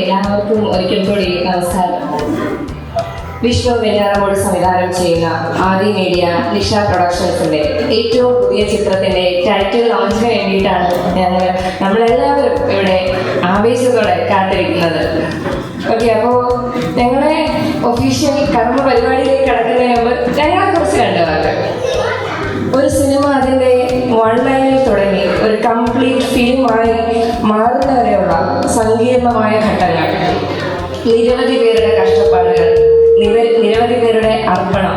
എല്ലാവർക്കും ഒരിക്കൽ കൂടി നമസ്കാരം വിഷ്ണു വെഞ്ഞാറമോട് സംവിധാനം ചെയ്യുന്ന ആദി മീഡിയ നിഷ പ്രൊഡക്ഷൻസിന്റെ ഏറ്റവും പുതിയ ചിത്രത്തിന്റെ ടൈറ്റിൽ ലോഞ്ചിന് വേണ്ടിയിട്ടാണ് ഞങ്ങൾ നമ്മളെല്ലാവരും ഇവിടെ ആവേശത്തോടെ കാത്തിരിക്കുന്നത്. ഓക്കെ അപ്പോൾ ഞങ്ങളുടെ ഒഫീഷ്യൽ കർമ്മ പരിപാടിയിലേക്ക് കടക്കുന്നതിന് മുമ്പ് ഞങ്ങളെ കുറിച്ച് രണ്ടു ഒരു സിനിമ അതിന്റെ വൺ ലൈനിൽ തുടങ്ങി. ഒരു കംപ്ലീറ്റ് ഫിലിമായി മാറുന്നവരെയുള്ള സങ്കീർണമായ ഘട്ടങ്ങൾ. നിരവധി പേരുടെ കഷ്ടപ്പാടുകൾ നിര- നിരവധി പേരുടെ അർപ്പണം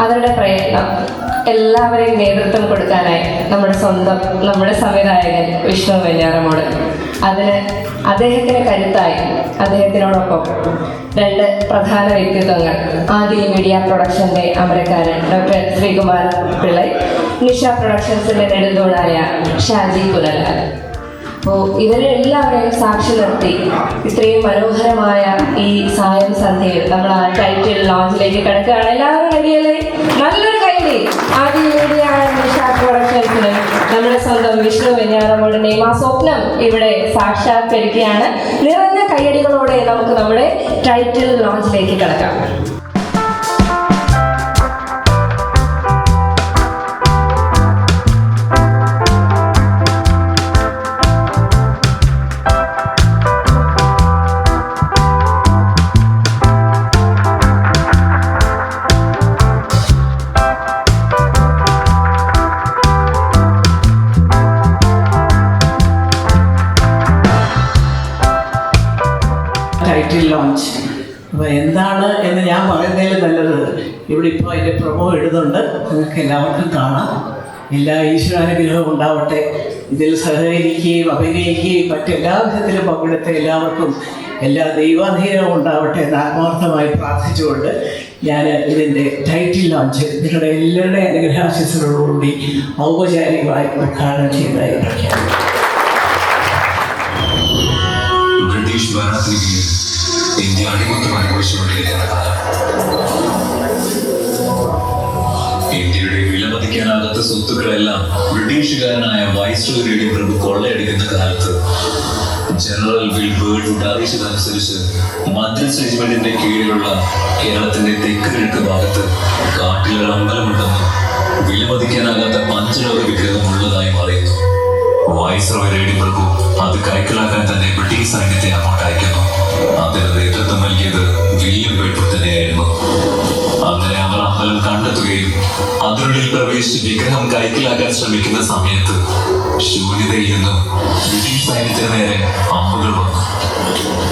അവരുടെ പ്രയത്നം എല്ലാവരെയും നേതൃത്വം കൊടുക്കാനായി നമ്മുടെ സ്വന്തം നമ്മുടെ സംവിധായകൻ വിഷ്ണു വെഞ്ഞാറമോട് അതിന് അദ്ദേഹത്തിന് കരുത്തായി അദ്ദേഹത്തിനോടൊപ്പം രണ്ട് പ്രധാന വ്യക്തിത്വങ്ങൾ. ആദി മീഡിയ പ്രൊഡക്ഷന്റെ അമരക്കാരൻ ഡോക്ടർ ശ്രീകുമാർ പിള്ളൈ നിഷ പ്രൊഡക്ഷൻസിന്റെ നെടുന്തൂണായ ഷാജി പുനലാൽ. അപ്പോൾ ഇവരെല്ലാവരെയും സാക്ഷി നിർത്തി ഇത്രയും മനോഹരമായ ഈ സായം സന്ധ്യയിൽ നമ്മൾ ആ ടൈറ്റിൽ ലോഞ്ചിലേക്ക് കിടക്കുകയാണ്. എല്ലാവരും റെഡിയല്ലേ നല്ലൊരു കൈ ആദ്യ വിഷ്ണു വെഞ്ഞാറമോടിന്റെയും ആ സ്വപ്നം ഇവിടെ സാക്ഷാത്കരിക്കുകയാണ്. നിറഞ്ഞ കയ്യടികളോടെ നമുക്ക് നമ്മുടെ ടൈറ്റിൽ ലോഞ്ചിലേക്ക് കിടക്കാം. ടൈറ്റിൽ ലോഞ്ച് അപ്പോൾ എന്താണ് എന്ന് ഞാൻ പറയുന്നതിൽ നല്ലത്. ഇവിടെ ഇപ്പോൾ അതിന്റെ പ്രൊമോ ഇടുന്നുണ്ട്. നിങ്ങൾക്ക് എല്ലാവർക്കും കാണാം. എല്ലാ ഈശ്വരാനുഗ്രഹവും ഉണ്ടാവട്ടെ. ഇതിൽ സഹകരിക്കുകയും അഭിനയിക്കുകയും മറ്റെല്ലാ വിധത്തിലും പങ്കെടുത്ത എല്ലാവർക്കും എല്ലാ ദൈവാധീനവും ഉണ്ടാവട്ടെ എന്ന് ആത്മാർത്ഥമായി പ്രാർത്ഥിച്ചുകൊണ്ട് ഞാൻ ഇതിന്റെ ടൈറ്റിൽ ലോഞ്ച് നിങ്ങളുടെ എല്ലാവരുടെ അനുഗ്രഹാശിസുകളോടുകൂടി ഔപചാരികമായി ഉദ്ഘാടനം ചെയ്തതായി പ്രഖ്യാപിക്കുന്നു. ബ്രിട്ടീഷ് ഭരണത്തിന് ഇന്ത്യയുടെ വിലമതിക്കാനാകാത്ത സ്വത്തുക്കളെല്ലാം ബ്രിട്ടീഷുകാരനായ വൈസ്രോയുടെ പ്രഭു കൊള്ളയടിക്കുന്ന കാലത്ത് ജനറൽ വിൽബേർഡ് വുഡ് അറിയിച്ചതനുസരിച്ച് മദ്രസ് റെജിമെന്റിന്റെ കീഴിലുള്ള കേരളത്തിന്റെ തെക്ക് കിഴക്ക് ഭാഗത്ത് കാട്ടിലൊരു അമ്പലമുണ്ടെന്ന് വിലമതിക്കാനാകാത്ത പഞ്ചലോക വിഗ്രഹം ഉള്ളതായി പറയുന്നു. വൈസ്രോയ് റേഡി പ്രഭു അത് കൈക്കലാക്കാൻ തന്നെ ബ്രിട്ടീഷ് സൈന്യത്തെ അങ്ങോട്ട് അയക്കുന്നു അതിന് അമ്പലം കണ്ടെത്തുകയും അതിനുള്ളിൽ പ്രവേശിച്ച് വിഗ്രഹം കൈക്കലാക്കാൻ ശ്രമിക്കുന്ന സമയത്ത് ശൂന്യതയിൽ നിന്നും ബ്രിട്ടീഷ് സൈന്യത്തിന് നേരെ അമ്പുകൾ വന്നു.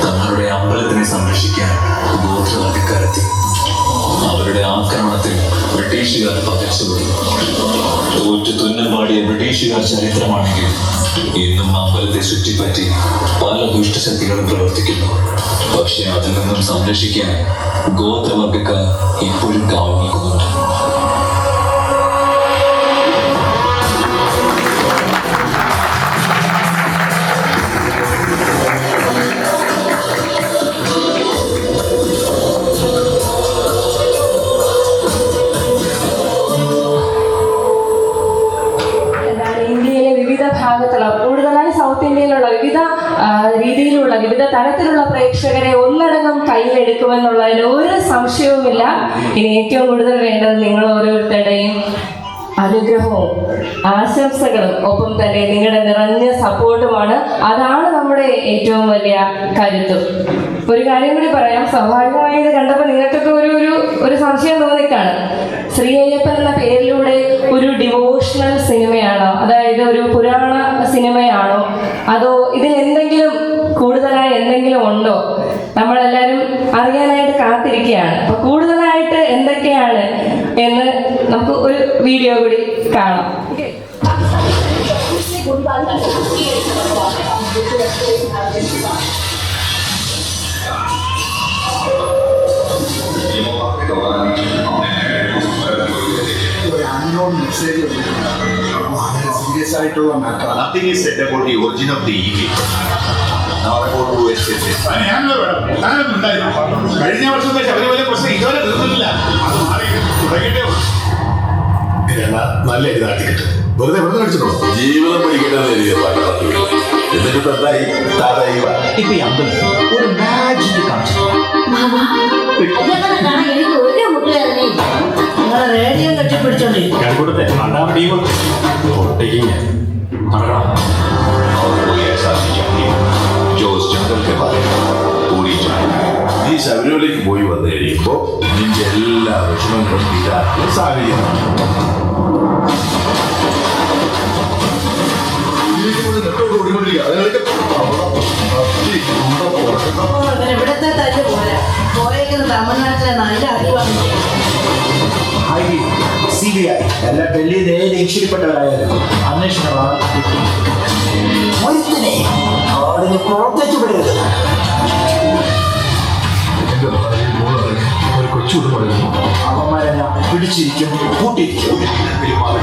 തങ്ങളുടെ അമ്പലത്തിനെ സംരക്ഷിക്കാൻ ഗോത്രവർഗക്കാരെത്തി അവരുടെ ആക്രമണത്തിൽ ബ്രിട്ടീഷുകാർ പകച്ചുപോയി തോറ്റു തുന്നം പാടിയ ബ്രിട്ടീഷുകാർ ചരിത്രമാണെങ്കിൽ ഇന്നും അമ്പലത്തെ ചുറ്റിപ്പറ്റി പല ദുഷ്ടശക്തികളും പ്രവർത്തിക്കുന്നു. പക്ഷെ അതിൽ നിന്നും സംരക്ഷിക്കാൻ ഗോത്രവർഗക്കാർ ഇപ്പോഴും കാവൽ നിൽക്കുന്നുണ്ട് എന്താണ് ഇന്ത്യയിലെ വിവിധ ഭാഗത്തുള്ള കൂടുതലായി സൗത്ത് ഇന്ത്യയിലുള്ള വിവിധ ആ, രീതിയിലുള്ള വിവിധ തരത്തിലുള്ള പ്രേക്ഷകരെ ഒന്നടങ്കം കയ്യിലെടുക്കുമെന്നുള്ളതിൽ ഒരു സംശയവുമില്ല. ഇനി ഏറ്റവും കൂടുതൽ വേണ്ടത് നിങ്ങൾ ഓരോരുത്തരുടെയും അനുഗ്രഹവും ആശംസകളും ഒപ്പം തന്നെ നിങ്ങളുടെ നിറഞ്ഞ സപ്പോർട്ടുമാണ്. അതാണ് നമ്മുടെ ഏറ്റവും വലിയ കരുത്തും. ഒരു കാര്യം കൂടി പറയാം. സ്വാഭാവികമായി ഇത് കണ്ടപ്പോൾ നിങ്ങൾക്കൊക്കെ ഒരു ഒരു ഒരു സംശയം തോന്നിക്കാണ് ശ്രീ അയ്യപ്പൻ എന്ന പേരിലൂടെ ഒരു ഡിവോഷണൽ സിനിമയാണോ അതായത് ഒരു പുരാണ സിനിമയാണോ അതോ ഇതിൽ എന്തെങ്കിലും കൂടുതലായി എന്തെങ്കിലും ഉണ്ടോ? നമ്മളെല്ലാവരും അറിയാനായിട്ട് കാത്തിരിക്കുകയാണ്. അപ്പൊ കൂടുതലായിട്ട് എന്തൊക്കെയാണ് എന്ന് നമുക്ക് ഒരു വീഡിയോ കൂടി കാണാം. ഒരു unknown മെസ്സേജ് സീരിയസ് ആയിട്ടുള്ള മാറ്ററാണ് Nothing is said about the origin of the evil. Not about who has said it. ഞാനൊന്നും ഉണ്ടായിരുന്നു കഴിഞ്ഞ വർഷത്തെ ശബരിമല പ്രശ്നം ഇതുവരെ തീർന്നില്ല അത് മാറി തുടങ്ങിയിട്ടേ ഉള്ളൂ. നല്ല ഇത് നാട്ടിക്കിട്ട് വെറുതെ വെറുതെ അടിച്ചിട്ടുള്ളൂ ജീവിതം പഠിക്കേണ്ടത് എന്നിട്ട് എന്തായി താതായി നിങ്ങളെ റേഡിയോ കെട്ടിപ്പിടിച്ചോണ്ടി കൊടുത്തെ അതാണ് ടീം ടേക്കിങ് कोई ऐसा नहीं चाहिए जो उस जंगल के बारे में पूरी जाने നീ ശബരിമലയ്ക്ക് പോയി വന്നു കഴിയുമ്പോൾ നിന്റെ എല്ലാ വിഷമങ്ങളും തീരാനുള്ള സാഹചര്യമാണ് ഇവിടുത്തെ തല്ല് പോരാ പോയേക്കുന്നത് തമിഴ്നാട്ടിലെ നല്ല അടിവാണ് ഐ സി ബി ഐ എല്ലാ ഡൽഹിയിൽ ഏത് ഏഷ്യയിൽപ്പെട്ടവരായാലും അന്വേഷണം ഒരുത്തിനെ ആടിന് പുറത്തേക്ക് വിടരുത്. എന്റെ ഭാര്യയും മോളും അടങ്ങി ഒരു കൊച്ചുകൂടെ പറയുന്നു അവന്മാരെ ഞാൻ പിടിച്ചിരിക്കും കൂട്ടിയിരിക്കും പെരുമാൾ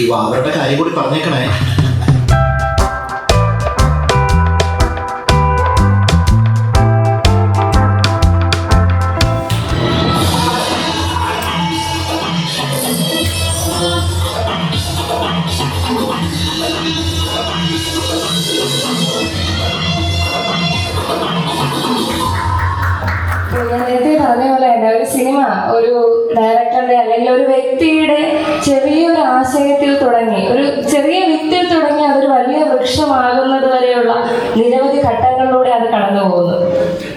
ഈ അവരുടെ കാര്യം കൂടി പറഞ്ഞേക്കണേ. നേരത്തെ പറഞ്ഞ പോലെ തന്നെ ഒരു സിനിമ ഒരു ഡയറക്ടറുടെ അല്ലെങ്കിൽ ഒരു വ്യക്തിയുടെ ചെറിയൊരു ആശയത്തിൽ തുടങ്ങി ഒരു ചെറിയ വിത്തിൽ തുടങ്ങി അതൊരു വലിയ വൃക്ഷമാകുന്നത് വരെയുള്ള നിരവധി ഘട്ടങ്ങളിലൂടെ അത് കടന്നു പോകുന്നു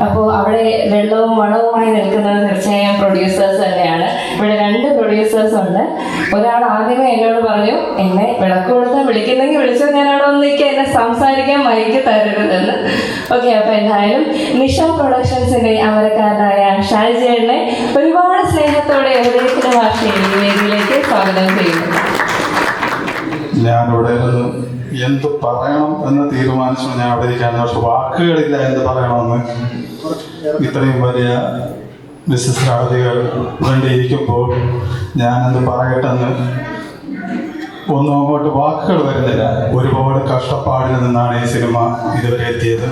അപ്പോൾ അവിടെ വെള്ളവും വളവുമായി നിൽക്കുന്നത് തീർച്ചയായും പ്രൊഡ്യൂസേഴ്സ് തന്നെയാണ്. പ്രൊഡ്യൂസേഴ്സ് ഉണ്ട്. ഒരാൾ ആദ്യമേ എന്നോട് പറഞ്ഞു എന്നെ വിളക്ക് കൊടുത്താൽ വിളിക്കുന്നെങ്കിൽ വിളിച്ചോ ഞാൻ അവിടെ ഒന്നിക്ക് എന്നെ സംസാരിക്കാൻ മൈക്ക് തരരുതെന്ന്. ഓക്കെ അപ്പോൾ എന്തായാലും നിഷ പ്രൊഡക്ഷൻസിന്റെ അമരക്കാരനായ ഷാജിയേട്ടനെ ഒരുപാട് സ്നേഹത്തോടെ ഹൃദയത്തിന്റെ ഭാഷയിൽ വേദിയിലേക്ക് സ്വാഗതം ചെയ്യുന്നു. ഞാനിവിടെ എന്ത് പറയണം എന്ന് തീരുമാനിച്ചു. ഞാൻ അവിടെ ഇരിക്കാൻ പക്ഷെ വാക്കുകളില്ല എന്ത് പറയണമെന്ന്. ഇത്രയും വലിയ ബിസിനസ് രാവതികൾ വേണ്ടി ഞാനത് പറയട്ടെന്ന് ഒന്നും അങ്ങോട്ട് വാക്കുകൾ വരുന്നില്ല. ഒരുപാട് കഷ്ടപ്പാടിൽ നിന്നാണ് ഈ സിനിമ ഇതുവരെ എത്തിയത്.